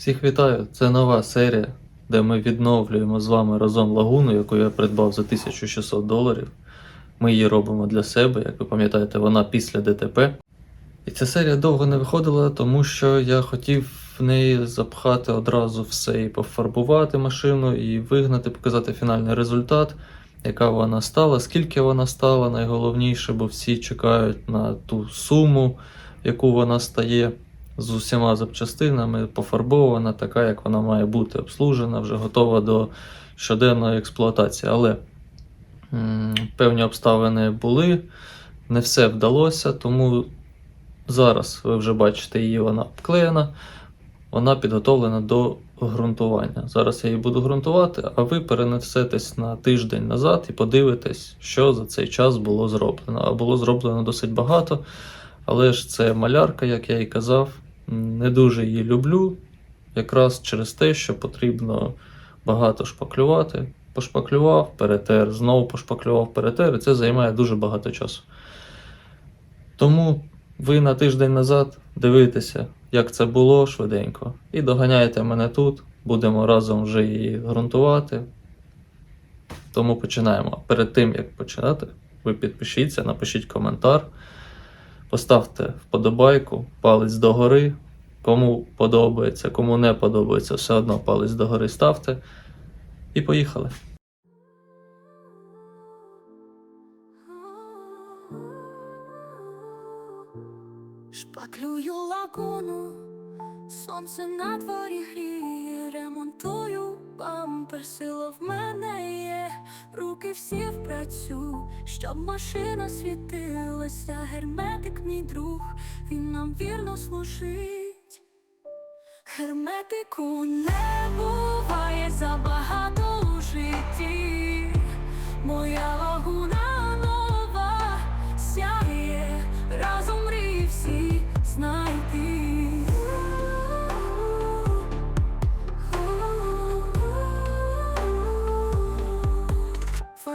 Всіх вітаю! Це нова серія, де ми відновлюємо з вами разом лагуну, яку я придбав за 1600 доларів. Ми її робимо для себе, як ви пам'ятаєте, вона після ДТП. І ця серія довго не виходила, тому що я хотів в неї запхати одразу все і пофарбувати машину, і вигнати, показати фінальний результат, яка вона стала, скільки вона стала, найголовніше, бо всі чекають на ту суму, яку вона стає з усіма запчастинами, пофарбована, така, як вона має бути, обслужена, вже готова до щоденної експлуатації. Але м, певні обставини були, не все вдалося, тому зараз ви вже бачите її, вона обклеєна, вона підготовлена до ґрунтування. Зараз я її буду ґрунтувати, а ви перенесетесь на тиждень назад і подивитесь, що за цей час було зроблено. А було зроблено досить багато. Але ж це малярка, як я і казав, не дуже її люблю, якраз через те, що потрібно багато шпаклювати. Пошпаклював, перетер, знову пошпаклював, перетер, і це займає дуже багато часу. Тому ви на тиждень назад дивитеся, як це було швиденько, і доганяєте мене тут, будемо разом вже її ґрунтувати. Тому починаємо. Перед тим як починати, ви підпишіться, напишіть коментар. Поставте вподобайку, палець догори. Кому подобається, кому не подобається, все одно палець догори ставте. І поїхали. Шпаклюю лагуну, сонце на дворі гріє, ремонтую бампер, сила в мене є, руки всі в працю, щоб машина світилася, герметик мій друг, він нам вірно служить. Герметику не буває забагато у житті. Моя лагуна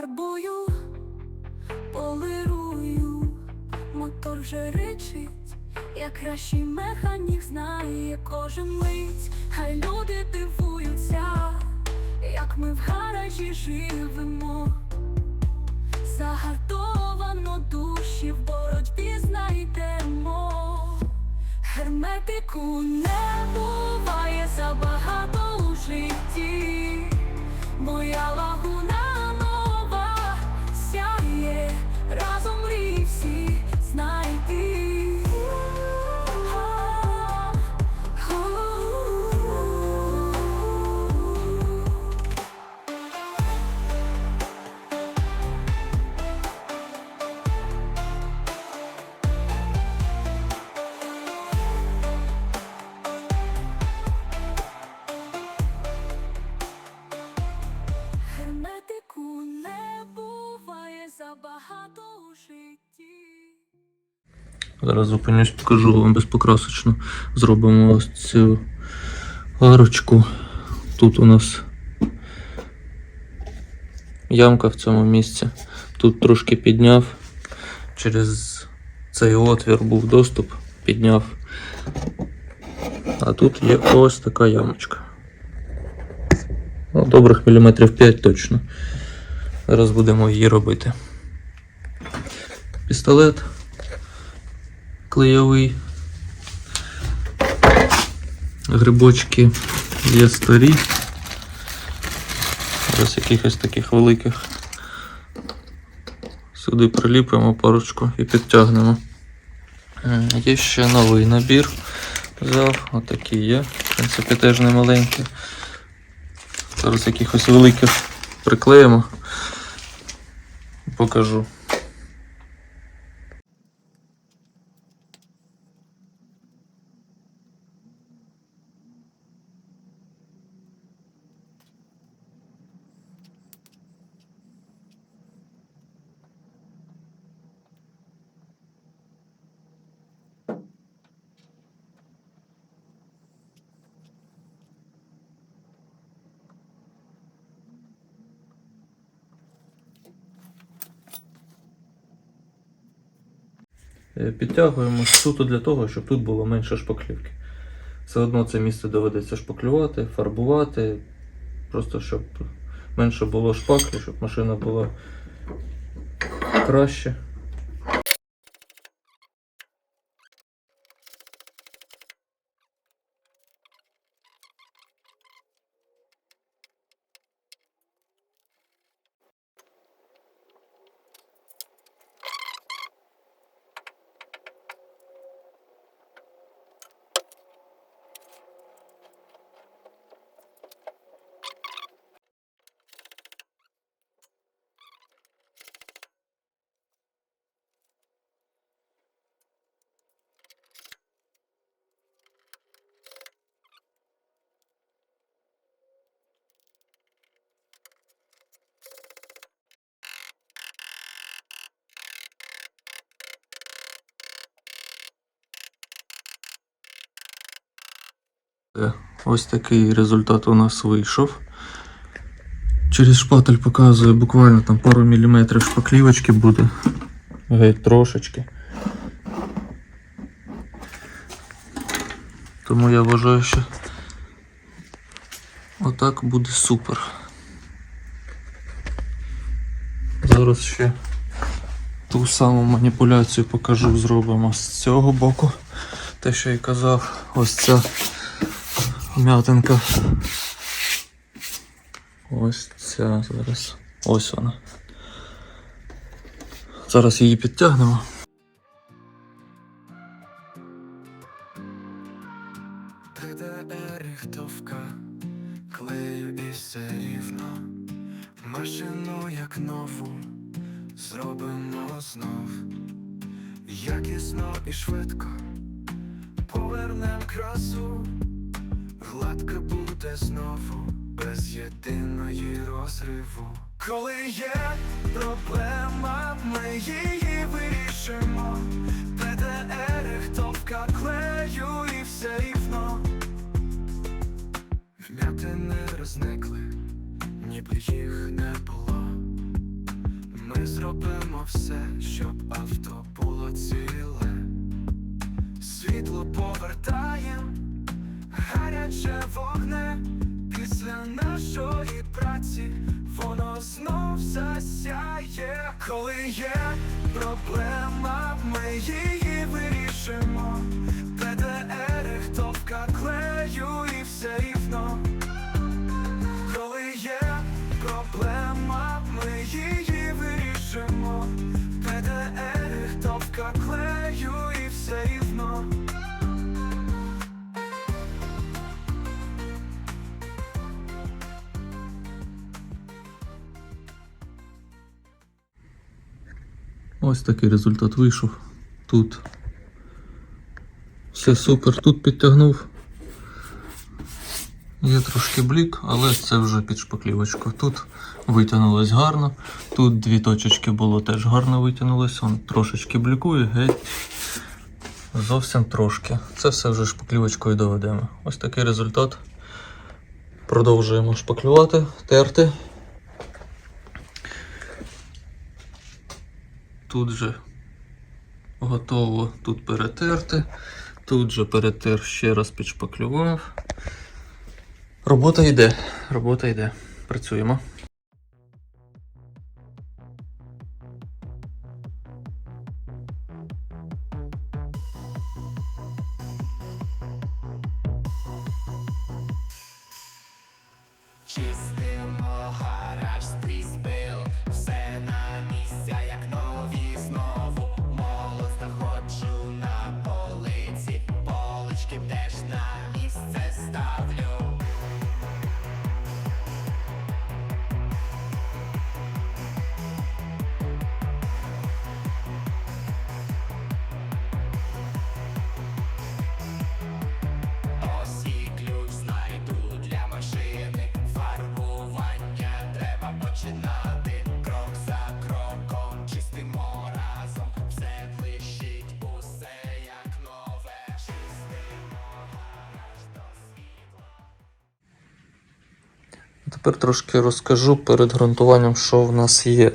Фарбую, полирую, мотор вже ричить. Я кращий механік знає кожен мить, хай люди дивуються, як ми в гаражі живемо. Загартовано душі в боротьбі знайдемо. Герметику не буває забагато у житті. Моя лагуна знайти. Зараз зупинюсь, покажу вам безпокрасочно. Зробимо ось цю арочку. Тут у нас ямка в цьому місці. Тут трошки підняв. Через цей отвір був доступ, підняв. А тут є ось така ямочка. Ну, добрих міліметрів 5 точно. Зараз будемо її робити. Пістолет клейовий. Грибочки є старі. Зараз якихось таких великих. Сюди приліпимо парочку і підтягнемо. Є ще новий набір. Взяв, отакий є. В принципі, теж не маленький. Зараз якихось великих приклеїмо. Покажу. Підтягуємо суто для того, щоб тут було менше шпаклівки. Все одно це місце доведеться шпаклювати, фарбувати, просто щоб менше було шпаклі, щоб машина була краще. Е, Ось такий результат у нас вийшов. Через шпатель показує буквально там пару міліметрів шпаклівочки буде. Геть трошечки. Тому я вважаю, що отак буде супер. Зараз ще ту саму маніпуляцію покажу, зробимо з цього боку. Те, що я казав, ось ця м'ятинка. Ось ця зараз. Ось вона. Зараз її підтягнемо. Рихтовка, клею і все. Машину як нову зробимо знов. Якісно і швидко повернем красу. Гладко буде знову, без єдиної розриву. Коли є проблема, ми її вирішимо. ПДР, рихтовка клею і все рівно. Вмятини розникли, ніби їх не було. Ми зробимо все, щоб авто було ціле. Світло повертаєм, гаряче вогне. Після нашої праці воно знов засяє. Коли є проблема, ми її вирішимо. ПДР, рихтовка клею і все рівно. Коли є проблема, ми її Ось такий результат вийшов. Тут все супер. Тут підтягнув. Є трошки блік, але це вже під шпаклівочку. Тут витягнулось гарно. Тут дві точечки було теж гарно витягнулось. Он трошечки блікує, геть. Зовсім трошки. Це все вже шпаклівочкою доведемо. Ось такий результат. Продовжуємо шпаклювати, терти. Тут же готово тут перетерти. Тут же перетер ще раз підшпаклював. Робота йде. Робота йде. Працюємо. Тепер трошки розкажу перед ґрунтуванням, що в нас є.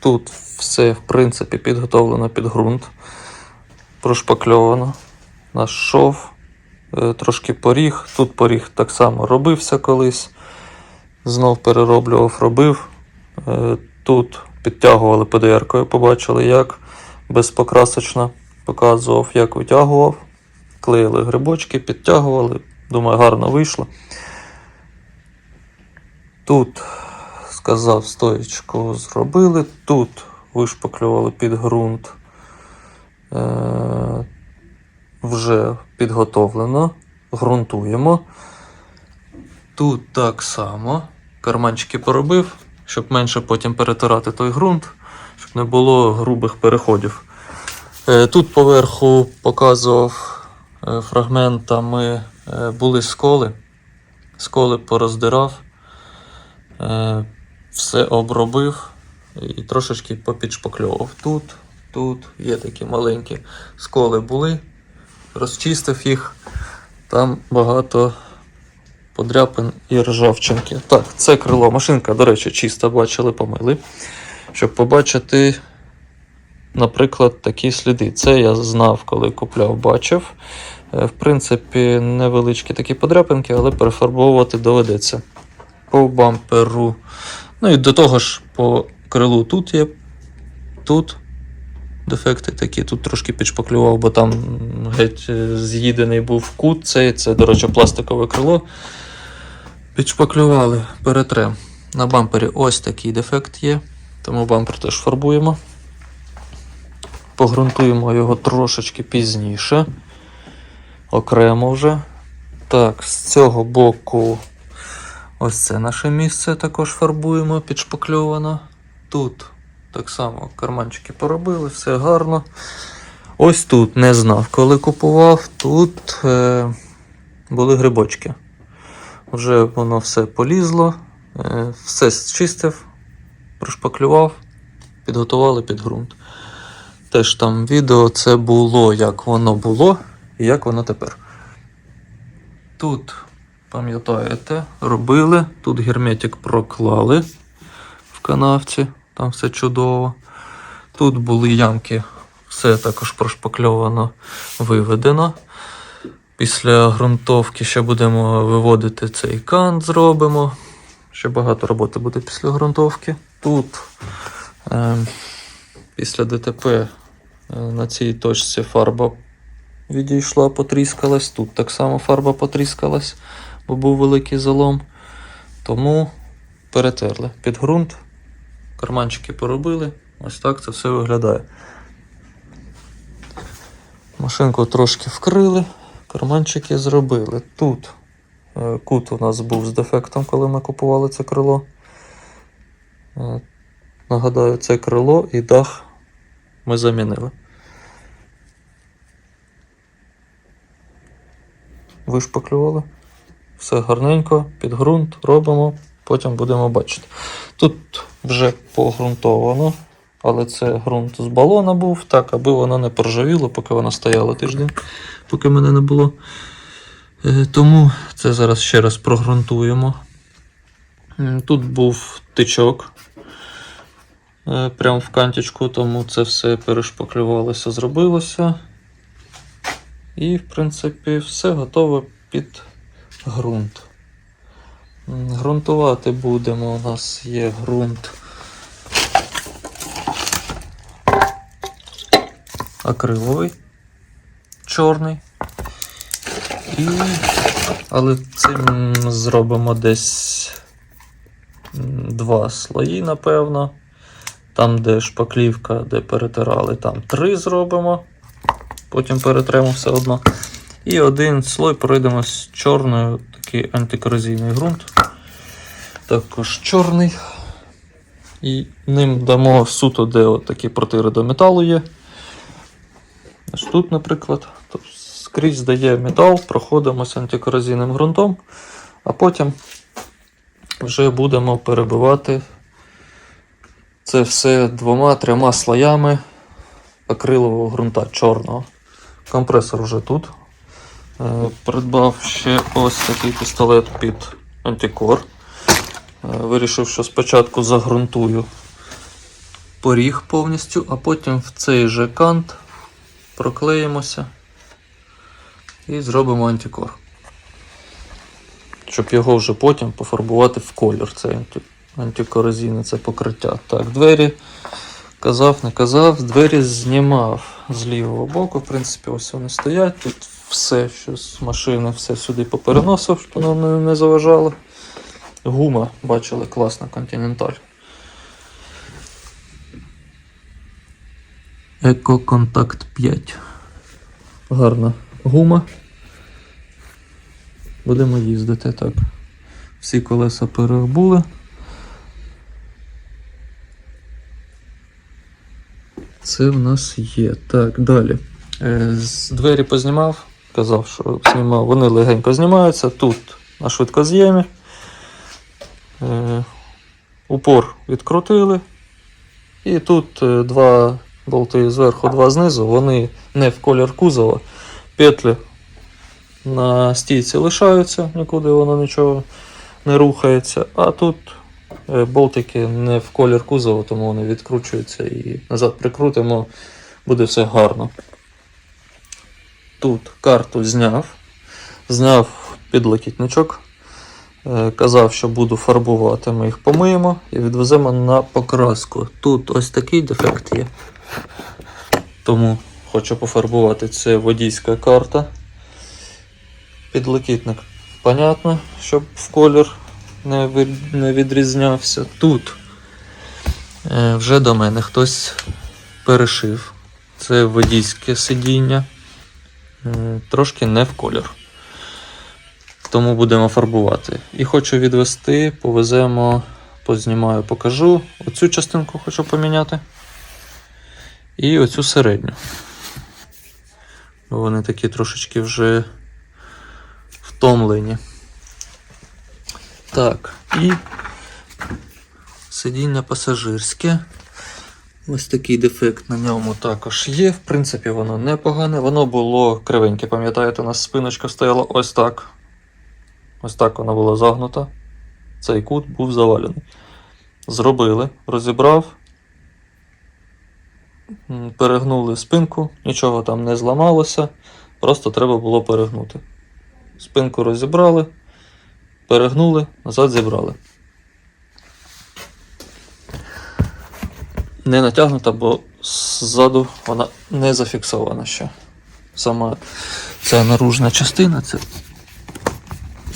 Тут все, в принципі, підготовлено під ґрунт, прошпакльовано. Наш шов, е, трошки поріг. Тут поріг так само робився колись. Знов перероблював, робив. Е, Тут підтягували ПДР-кою, побачили, як безпокрасочно показував, як витягував. Клеїли грибочки, підтягували. Думаю, гарно вийшло. Тут сказав, стоєчку зробили. Тут вишпаклювали під ґрунт. Е, вже підготовлено. Грунтуємо. Тут так само. Карманчики поробив, щоб менше потім перетирати той ґрунт, щоб не було грубих переходів. Е, Тут поверху показував е, фрагментами е, були сколи. Сколи пороздирав, все обробив і трошечки попідшпакльовував. Тут, тут є такі маленькі сколи були, розчистив їх. Там багато подряпин і ржавчинки. Так, це крило. Машинка, до речі, чиста, бачили, помили. Щоб побачити, наприклад, такі сліди. Це я знав, коли купляв, бачив. Е, В принципі, невеличкі такі подряпинки, але перефарбовувати доведеться. По бамперу. Ну і до того ж, по крилу тут є. Тут дефекти такі. Тут трошки підшпаклював, бо там геть е, з'їдений був кут. Цей, це, до речі, пластикове крило. Підшпаклювали, перетрем. На бампері ось такий дефект є, тому бампер теж фарбуємо. Погрунтуємо його трошечки пізніше. Окремо вже. Так, з цього боку ось це наше місце також фарбуємо, підшпакльовано. Тут так само карманчики поробили, все гарно. Ось тут не знав, коли купував. Тут е, були грибочки. Вже воно все полізло, е, все зчистив, прошпаклював, підготували під ґрунт. Теж там відео це було, як воно було і як воно тепер. Тут, пам'ятаєте, робили, тут герметик проклали в канавці, там все чудово. Тут були ямки, все також прошпакльовано, виведено. Після ґрунтовки ще будемо виводити цей кант, зробимо. Ще багато роботи буде після ґрунтовки. Тут е, після ДТП е, на цій точці фарба відійшла, потріскалась. Тут так само фарба потріскалась, бо був великий залом. Тому перетерли під ґрунт, карманчики поробили. Ось так це все виглядає. Машинку трошки вкрили, карманчики зробили. Тут е, кут у нас був з дефектом, коли ми купували це крило. Е, Нагадаю, це крило і дах ми замінили. Вишпаклювали. Все гарненько, під ґрунт робимо, потім будемо бачити. Тут вже погрунтовано, але це ґрунт з балона був, так, аби воно не поржавіло, поки воно стояло тиждень, поки мене не було. Е, Тому це зараз ще раз прогрунтуємо. Тут був тичок е, прямо в кантічку, тому це все перешпаклювалося, зробилося. І, в принципі, все готове під ґрунт. Грунтувати будемо. У нас є ґрунт. Акриловий, чорний. І... Але цим зробимо десь два слої, напевно. Там, де шпаклівка, де перетирали, там три зробимо. Потім перетремо все одно. І один слой пройдемо з чорною, такий антикорозійний ґрунт. Також чорний. І ним дамо суто, де от такі протири до металу є. Ось тут, наприклад. Тобто скрізь дає метал, проходимося антикорозійним ґрунтом, а потім вже будемо перебивати це все двома-трьома слоями акрилового ґрунта чорного. Компресор вже тут. Е, Придбав ще ось такий пістолет під антикор. Е, Вирішив, що спочатку загрунтую поріг повністю, а потім в цей же кант проклеїмося і зробимо антикор. Щоб його вже потім пофарбувати в колір. Це антикорозійне це покриття. Так, двері казав, не казав, двері знімав з лівого боку. В принципі, ось вони стоять. Тут все, що з машини, все сюди попереносив, щоб воно не, заважало. Гума, бачили, класна континенталь. Еко Контакт 5. Гарна гума. Будемо їздити так. Всі колеса переобули. Це в нас є. Так, далі. Е, з двері познімав, казав, що знімав. Вони легенько знімаються. Тут на швидкоз'ємі. Е, упор відкрутили. І тут е, два болти зверху, два знизу. Вони не в колір кузова. Петлі на стійці лишаються, нікуди воно нічого не рухається. А тут е, болтики не в колір кузова, тому вони відкручуються і назад прикрутимо, буде все гарно. Тут карту зняв, зняв підлокітничок. Е, Казав, що буду фарбувати, ми їх помиємо і відвеземо на покраску. Тут ось такий дефект є. Тому хочу пофарбувати. Це водійська карта. Підлокітник, понятно, щоб в колір не, відрізнявся. Тут е, вже до мене хтось перешив. Це водійське сидіння. Е, трошки не в колір. Тому будемо фарбувати. І хочу відвести, повеземо, познімаю, покажу. Оцю частинку хочу поміняти. І оцю середню. Бо Вони такі трошечки вже втомлені. Так, і сидіння пасажирське. Ось такий дефект на ньому також є. В принципі, воно непогане. Воно було кривеньке, пам'ятаєте, у нас спиночка стояла ось так. Ось так вона була загнута. Цей кут був завалений. Зробили, розібрав, перегнули спинку, нічого там не зламалося, просто треба було перегнути. Спинку розібрали, перегнули, назад зібрали. Не натягнута, бо ззаду вона не зафіксована ще. Сама ця наружна частина, це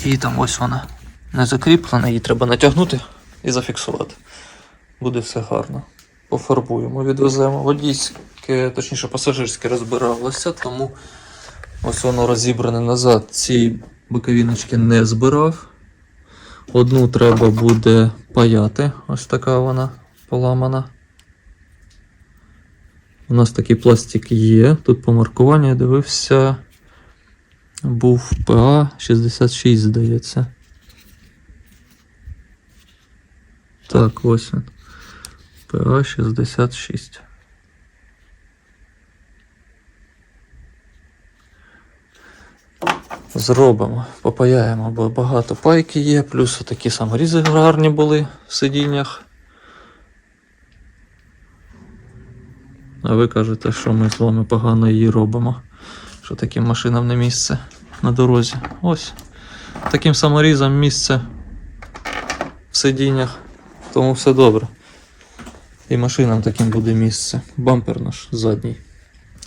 і там ось вона не закріплена, її треба натягнути і зафіксувати. Буде все гарно. Пофарбуємо, відвеземо. Водійське, точніше, пасажирське розбиралося, тому ось воно розібране назад. Ці боковіночки не збирав. Одну треба буде паяти. Ось така вона поламана. У нас такий пластик є. Тут по маркуванню я дивився. Був ПА 66, здається. Так, ось він. ПА 66. Зробимо, попаяємо, бо багато пайки є, плюс такі саморізи гарні були в сидіннях. А ви кажете, що ми з вами погано її робимо що таким машинам не місце на дорозі. Ось. Таким саморізом місце в сидіннях, тому все добре. І машинам таким буде місце. Бампер наш задній.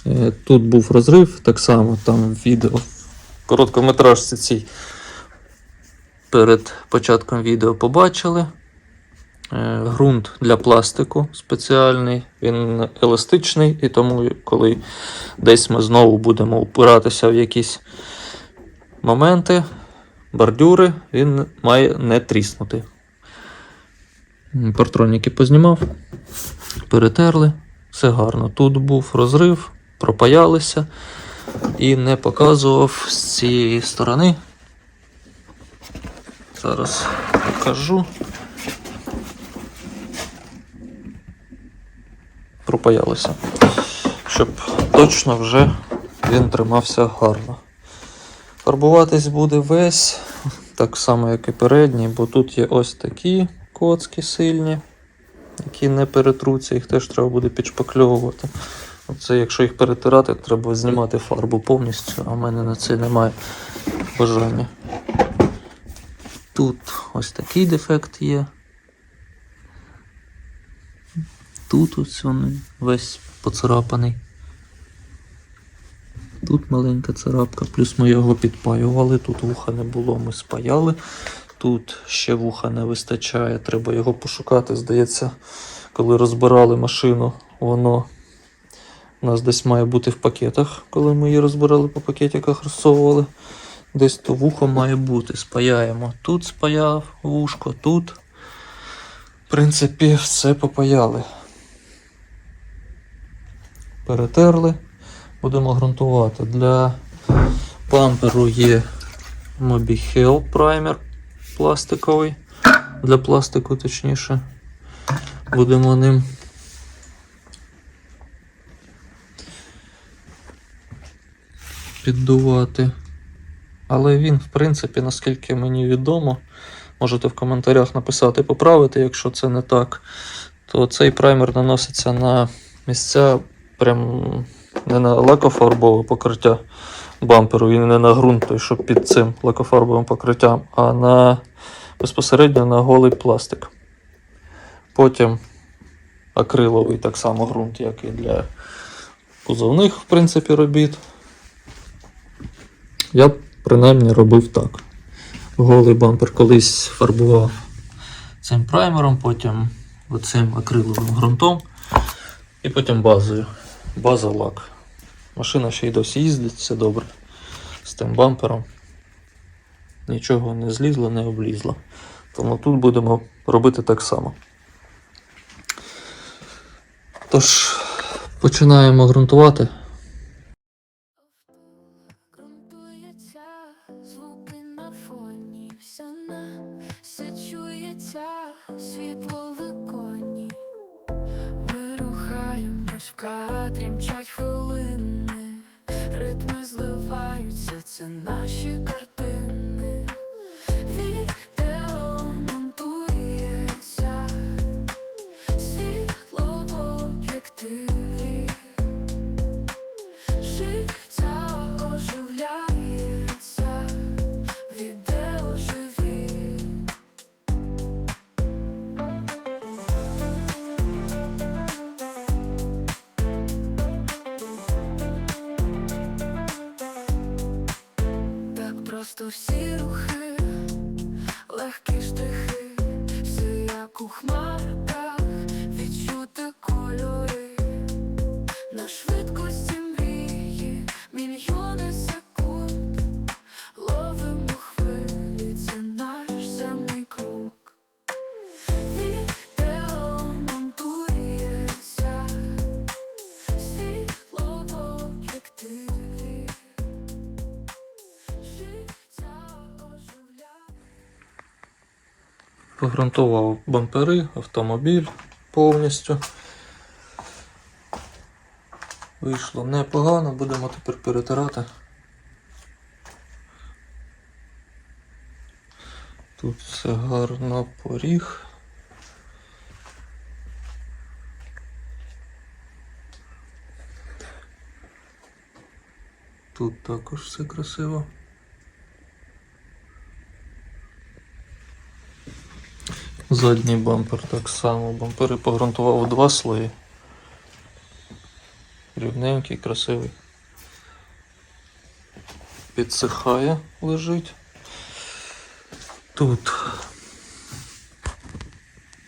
Е, Тут був розрив, так само там відео короткометражці цій перед початком відео побачили. Е, Ґрунт для пластику спеціальний, він еластичний, і тому, коли десь ми знову будемо упиратися в якісь моменти, бордюри, він має не тріснути. Партроніки познімав, перетерли, все гарно. Тут був розрив, пропаялися і не показував з цієї сторони. Зараз покажу. Пропаялися. Щоб точно вже він тримався гарно. Фарбуватись буде весь, так само, як і передній, бо тут є ось такі коцки сильні, які не перетруться, їх теж треба буде підшпакльовувати. Це якщо їх перетирати, треба знімати фарбу повністю, а в мене на це немає бажання. Тут ось такий дефект є. Тут ось він весь поцарапаний. Тут маленька царапка, плюс ми його підпаювали, тут вуха не було, ми спаяли. Тут ще вуха не вистачає, треба його пошукати. Здається, коли розбирали машину, воно у нас десь має бути в пакетах, коли ми її розбирали по пакетиках, розсовували. Десь то вухо має бути. Спаяємо. Тут спаяв вушко, тут. В принципі, все попаяли. Перетерли. Будемо ґрунтувати. Для памперу є Mobihel праймер пластиковий. Для пластику, точніше. Будемо ним піддувати. Але він, в принципі, наскільки мені відомо, можете в коментарях написати, поправити, якщо це не так, то цей праймер наноситься на місця прям не на лакофарбове покриття бамперу, він не на ґрунт, той, що під цим лакофарбовим покриттям, а на безпосередньо на голий пластик. Потім акриловий так само ґрунт, як і для кузовних, в принципі, робіт. Я принаймні робив так. Голий бампер колись фарбував цим праймером, потім оцим акриловим ґрунтом і потім базою. База лак. Машина ще й досі їздить, все добре. З тим бампером. Нічого не злізло, не облізло. Тому тут будемо робити так само. Тож, починаємо ґрунтувати. Звуки на фоні, все чується, світло в просто всі рухи, легкі штрихи, сия як Погрунтував бампери, автомобіль повністю. Вийшло непогано, будемо тепер перетирати. Тут все гарно поріг. Тут також все красиво. Задній бампер так само. Бампери погрунтував у два слої. Рівненький, красивий. Підсихає, лежить. Тут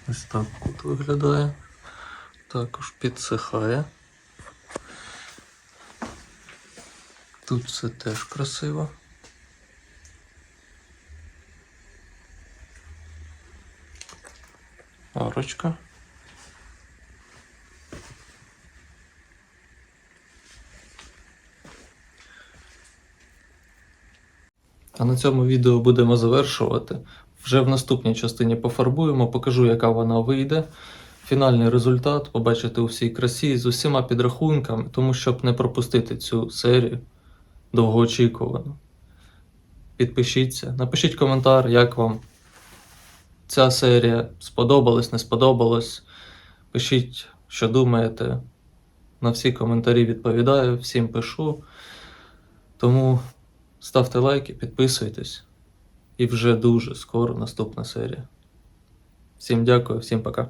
ось так кут виглядає. Також підсихає. Тут все теж красиво. Арочка. А на цьому відео будемо завершувати. Вже в наступній частині пофарбуємо, покажу, яка вона вийде. Фінальний результат побачите у всій красі з усіма підрахунками, тому щоб не пропустити цю серію довгоочікувану. Підпишіться, напишіть коментар, як вам ця серія сподобалась, не сподобалась. Пишіть, що думаєте. на всі коментарі відповідаю, всім пишу. Тому ставте лайки, підписуйтесь. І вже дуже скоро наступна серія. Всім дякую, всім пока.